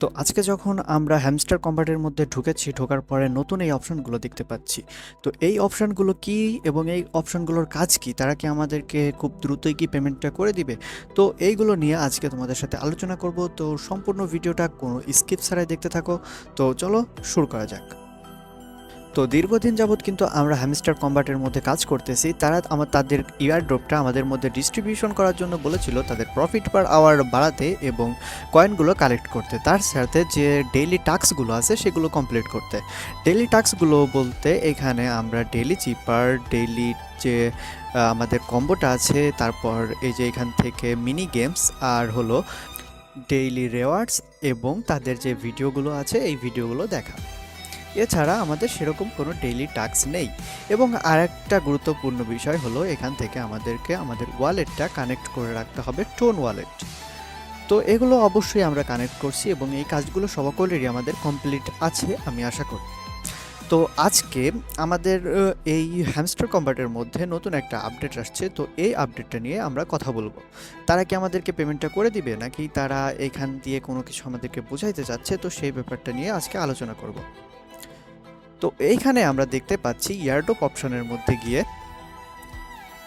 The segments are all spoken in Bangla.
তো আজকে যখন আমরা হ্যামস্টার কম্বাটের মধ্যে ঢুকেছি, ঢোকার পরে নতুন এই অপশনগুলো দেখতে পাচ্ছি। তো এই অপশানগুলো কি এবং এই অপশানগুলোর কাজ কি? তারা কি আমাদেরকে খুব দ্রুতই কি পেমেন্টটা করে দিবে? তো এইগুলো নিয়ে আজকে তোমাদের সাথে আলোচনা করব। তো সম্পূর্ণ ভিডিওটা কোনো স্কিপ ছাড়াই দেখতে থাকো। তো চলো শুরু করা যাক। তো দীর্ঘদিন যাবৎ কিন্তু আমরা হ্যামস্টার কম্বাটের মধ্যে কাজ করতেছি, তারা আমার, তাদের ইয়ার ড্রপটা আমাদের মধ্যে ডিস্ট্রিবিউশন করার জন্য বলেছিল তাদের প্রফিট পার আওয়ার বাড়াতে এবং কয়েনগুলো কালেক্ট করতে। তার সাথে যে ডেইলি টাস্কগুলো আছে সেগুলো কমপ্লিট করতে। ডেইলি টাস্কগুলো বলতে এখানে আমরা ডেইলি চিপার ডেইলি যে আমাদের কম্বোটা আছে, তারপর এই যে এখান থেকে মিনি গেমস আর হলো ডেইলি রেওয়ার্ডস এবং তাদের যে ভিডিওগুলো আছে, এই ভিডিওগুলো দেখা। এছাড়া আমাদের সেরকম কোনো ডেইলি টাস্ক নেই। এবং আরেকটা গুরুত্বপূর্ণ বিষয় হলো এখান থেকে আমাদেরকে আমাদের ওয়ালেটটা কানেক্ট করে রাখতে হবে টোন ওয়ালেট তো এগুলো অবশ্যই আমরা কানেক্ট করছি এবং এই কাজগুলো সকলেরই আমাদের কমপ্লিট আছে, আমি আশা করি। তো আজকে আমাদের এই হ্যামস্টার কম্বাটের মধ্যে নতুন একটা আপডেট আসছে। তো এই আপডেটটা নিয়ে আমরা কথা বলব। তারা কি আমাদেরকে পেমেন্টটা করে দিবে, নাকি তারা এখান দিয়ে কোনো কিছু আমাদেরকে বোঝাইতে চাচ্ছে? তো সেই ব্যাপারটা নিয়ে আজকে আলোচনা করব। তো এইখানে আমরা দেখতে পাচ্ছি ইয়ারডোপ অপশনের মধ্যে গিয়ে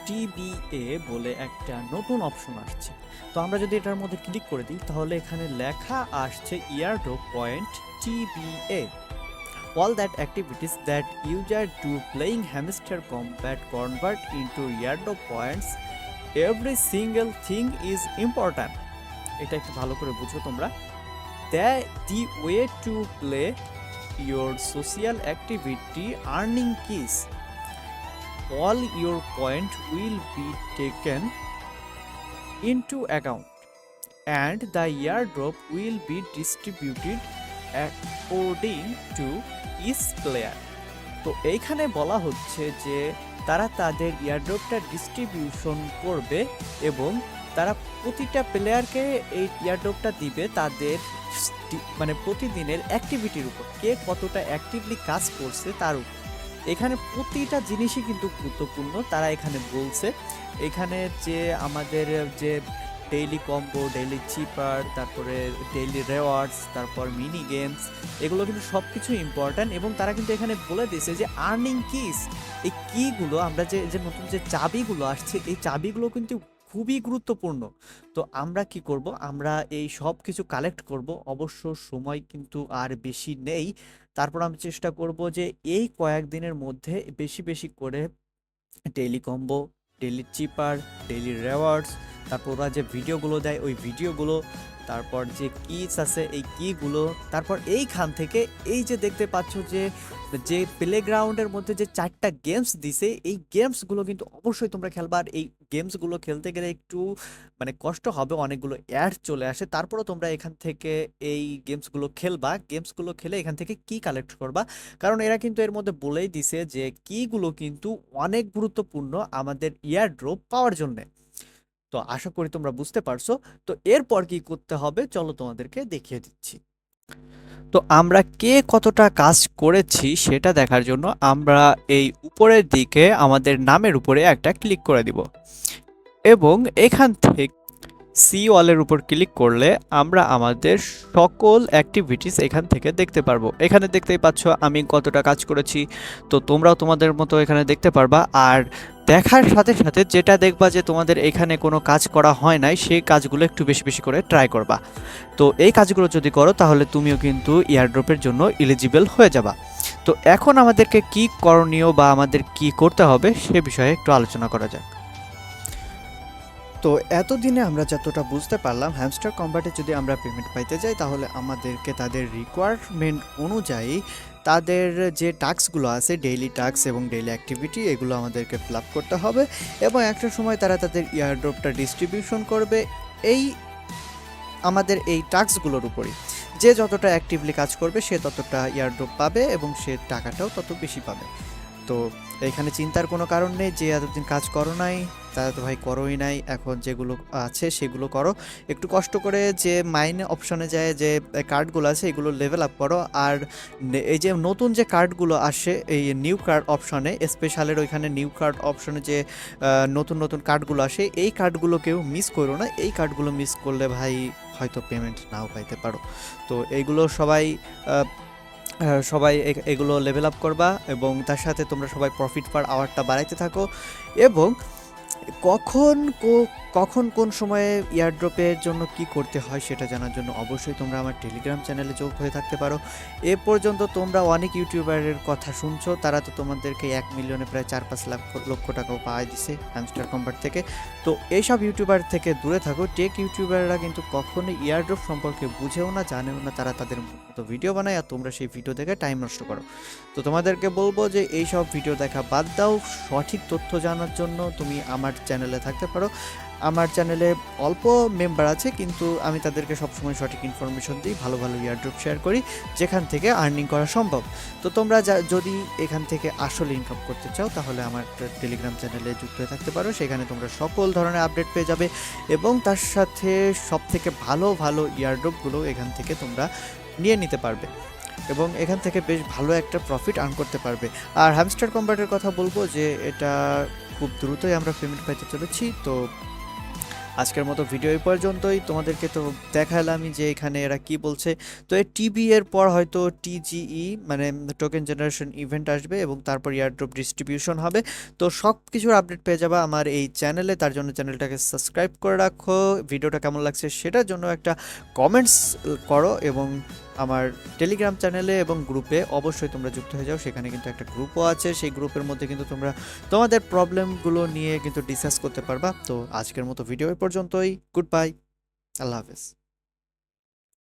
টিবিএ বলে একটা নতুন অপশন আসছে। তো আমরা যদি এটার মধ্যে ক্লিক করে দিই, তাহলে এখানে লেখা আসছে airdrop point TBA all that activities that user do playing Hamster Kombat convert into airdrop points every single thing is important এটা একটু ভালো করে বুঝো তোমরা। The the way to play your social activity earning keys all your point will be taken into account and the airdrop will be distributed according to each player তো এইখানে বলা হচ্ছে যে তারা তাদের ইয়ারড্রপটা ডিস্ট্রিবিউশন করবে এবং তারা প্রতিটা প্লেয়ারকে এই ইয়ারড্রপটা দিবে তাদের মানে প্রতিদিনের অ্যাক্টিভিটির উপর। কে কতটা অ্যাক্টিভলি কাজ করছে তার উপর। এখানে প্রতিটা জিনিসই কিন্তু গুরুত্বপূর্ণ, তারা এখানে বলছে। এখানে যে আমাদের যে ডেইলি কম্বো ডেইলি চিপার তারপরে ডেইলি রেওয়ার্ডস তারপর মিনি গেমস এগুলো কিন্তু সব কিছু ইম্পর্ট্যান্ট এবং তারা কিন্তু এখানে বলে দিয়েছে যে আর্নিং কিস এই কিগুলো আমরা যে যে নতুন যে চাবিগুলো আসছে, এই চাবিগুলো কিন্তু খুবই গুরুত্বপূর্ণ। তো আমরা কি করব? আমরা এই সব কিছু কালেক্ট করব। অবশ্য সময় কিন্তু আর বেশি নেই। তারপর আমি চেষ্টা করব যে এই কয়েকদিনের মধ্যে বেশি বেশি করে daily combo daily cipher daily rewards তারপর ওরা যে ভিডিওগুলো দেয়, ওই ভিডিওগুলো, তারপর যে কিস আছে, এই কিগুলো তারপর এইখান থেকে এই যে দেখতে পাচ্ছ যে যে প্লেগ্রাউন্ডের মধ্যে যে চারটা গেমস দিছে, এই গেমসগুলো কিন্তু অবশ্যই তোমরা খেলবা। আর এই গেমসগুলো খেলতে গেলে একটু মানে কষ্ট হবে, অনেকগুলো অ্যাড চলে আসে। তারপরও তোমরা এখান থেকে এই গেমসগুলো খেলবা। গেমসগুলো খেলে এখান থেকে কি কালেক্ট করবা। কারণ এরা কিন্তু এর মধ্যে বলেই দিছে যে কিগুলো কিন্তু অনেক গুরুত্বপূর্ণ আমাদের ইয়ার ড্রপ পাওয়ার জন্যে। তো আশা করি তোমরা বুঝতে পারছ। তো এরপর কি করতে হবে? চলো তোমাদেরকে দেখিয়ে দিচ্ছি। তো আমরা কে কতটা কাজ করেছি সেটা দেখার জন্য আমরা এই উপরের দিকে আমাদের নামের উপরে একটা ক্লিক করে দিব। এবং এখান থেকে সি ওয়ালের উপর ক্লিক করলে আমরা আমাদের সকল অ্যাক্টিভিটিস এখান থেকে দেখতে পারব। এখানে দেখতেই পাচ্ছ আমি কতটা কাজ করেছি। তো তোমরাও তোমাদের মতো এখানে দেখতে পারবা। আর দেখার সাথে সাথে যেটা দেখবা যে তোমাদের এখানে কোনো কাজ করা হয় নাই, সেই কাজগুলো একটু বেশি বেশি করে ট্রাই করবা। তো এই কাজগুলো যদি করো, তাহলে তুমিও কিন্তু ইয়ারড্রপের জন্য এলিজিবল হয়ে যাবা। তো এখন আমাদেরকে কি করণীয় বা আমাদের কি করতে হবে, সে বিষয়ে একটু আলোচনা করা যাক। তো এতদিনে আমরা যতটা বুঝতে পারলাম হ্যামস্টার কম্বাটে যদি আমরা পেমেন্ট পাইতে যাই, তাহলে আমাদেরকে তাদের রিকোয়ারমেন্ট অনুযায়ী তাদের যে টাস্কগুলো আছে ডেইলি টাস্ক এবং ডেইলি অ্যাক্টিভিটি এগুলো আমাদেরকে ফিল আপ করতে হবে এবং একটা সময় তারা তাদের ইয়ারড্রপটা ডিস্ট্রিবিউশন করবে এই আমাদের এই টাস্কগুলোর উপরই। যে যতটা অ্যাক্টিভলি কাজ করবে, সে ততটা ইয়ারড্রপ পাবে এবং সে টাকাটাও তত বেশি পাবে। তো এখানে চিন্তার কোনো কারণ নেই যে এতদিন কাজ করো নাই। তারা তো ভাই করোই নাই, এখন যেগুলো আছে সেগুলো করো। একটু কষ্ট করে যে মাইন অপশনে যায় যে কার্ডগুলো আছে, এগুলো লেভেল আপ করো। আর এই যে নতুন যে কার্ডগুলো আসে, এই নিউ কার্ড অপশনে স্পেশালের ওইখানে নিউ কার্ড অপশনে যে নতুন নতুন কার্ডগুলো আসে, এই কার্ডগুলোকেও মিস করো না। এই কার্ডগুলো মিস করলে ভাই হয়তো পেমেন্ট নাও পাইতে পারো। তো এইগুলো সবাই সবাই এগুলো লেভেল আপ করবা এবং তার সাথে তোমরা সবাই প্রফিট পার আওয়ারটা বাড়াইতে থাকো। এবং কখন কখন কোন সময়ে ইয়ারড্রপের জন্য কি করতে হয় সেটা জানার জন্য অবশ্যই তোমরা আমার টেলিগ্রাম চ্যানেলে যোগ হয়ে থাকতে পারো। এ পর্যন্ত তোমরা অনেক ইউটিউবারের কথা শুনছো, তারা তো তোমাদেরকে এক মিলিয়নে প্রায় চার পাঁচ লাখ লক্ষ টাকাও পাওয়া দিছে হ্যামস্টার কম্পার্ট থেকে। তো এইসব ইউটিউবার থেকে দূরে থাকো টেক ইউটিউবাররা কিন্তু কখনোই ইয়ারড্রপ সম্পর্কে বুঝেও না, জানেও না, তারা তাদের মতো ভিডিও বানায় আর তোমরা সেই ভিডিও দেখে টাইম নষ্ট করো। তো তোমাদেরকে বলব যে এইসব ভিডিও দেখা বাদ দাও, সঠিক তথ্য জানার জন্য তুমি আমার চ্যানেলে থাকতে পারো। আমার চ্যানেলে অল্প মেম্বার আছে, কিন্তু আমি তাদেরকে সবসময় সঠিক ইনফরমেশন দিই, ভালো ভালো ইয়ারড্রপ শেয়ার করি, যেখান থেকে আর্নিং করা সম্ভব। তো তোমরা যদি এখান থেকে আসলে ইনকাম করতে চাও, তাহলে আমার টেলিগ্রাম চ্যানেলে যুক্ত হয়ে থাকতে পারো। সেখানে তোমরা সকল ধরনের আপডেট পেয়ে যাবে এবং তার সাথে সব থেকে ভালো ভালো ইয়ারড্রপগুলো এখান থেকে তোমরা নিয়ে নিতে পারবে এবং এখান থেকে বেশ ভালো একটা প্রফিট আর্ন করতে পারবে। আর হ্যামস্টার কম্বাটের কথা বলব যে, এটা খুব দ্রুতই আমরা পেমেন্ট পাইতে চলেছি, তো আজকের মতো ভিডিও এই পর্যন্তই। তোমাদেরকে তো দেখালামই যে এখানে এরা কি বলছে। তো এই টিবি এর পর হয়তো টিজিই মানে টোকেন জেনারেশন ইভেন্ট আসবে এবং তারপর ইয়ারড্রপ ডিস্ট্রিবিউশন হবে। তো সব কিছুর আপডেট পেয়ে যাবা আমার এই চ্যানেলে তার জন্য চ্যানেলটাকে সাবস্ক্রাইব করে রাখো। ভিডিওটা কেমন লাগছে সেটার জন্য একটা কমেন্টস করো এবং আমার টেলিগ্রাম চ্যানেলে এবং গ্রুপে অবশ্যই তোমরা যুক্ত হয়ে যাও। সেখানে কিন্তু একটা গ্রুপও আছে। সেই গ্রুপের মধ্যে কিন্তু তোমরা তোমাদের প্রবলেমগুলো নিয়ে কিন্তু ডিসকাস করতে পারবা। তো আজকের মতো ভিডিও পর্যন্তই। গুড বাই আল্লাহ হাফেজ।